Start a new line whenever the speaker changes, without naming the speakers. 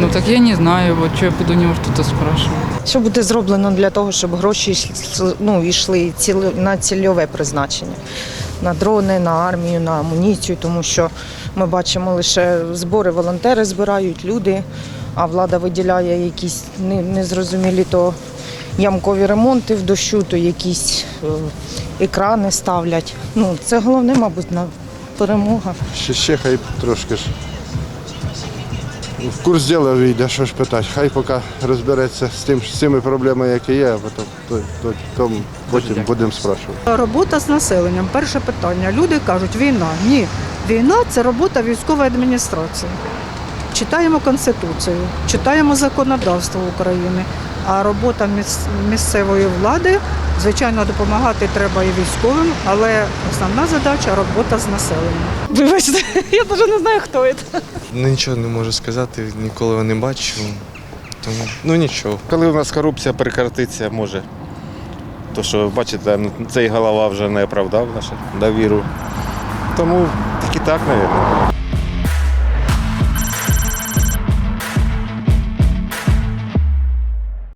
Ну так я не знаю, вот что я буду у него что-то.
Що буде зроблено для того, щоб гроші йшли- ну, йшли на цільове призначення? На дрони, на армію, на амуніцію, тому що ми бачимо лише збори, волонтери збирають люди, а влада виділяє якісь не- незрозумілі то ямкові ремонти в дощу, то якісь е, екрани ставлять. Ну, це головне, мабуть, на перемога.
Ще, ще хай трошки ж. В курс діла війде, що ж питати. Хай поки розбереться з тим, з цими проблемами, які є, а потім, то, то, то потім будемо спрашувати.
Робота з населенням. Перше питання. Люди кажуть, війна. Ні. Війна це робота військової адміністрації. Читаємо Конституцію, читаємо законодавство України. А робота місцевої влади, звичайно, допомагати треба і військовим, але основна задача робота з населенням.
Вибачте, я навіть не знаю, хто це.
Нічого не можу сказати, ніколи його не бачив. Тому ну нічого.
Коли у нас корупція прекратиться, може. То що, бачите, ну, цей голова вже не оправдав нашу довіру. Тому так і так, мабуть.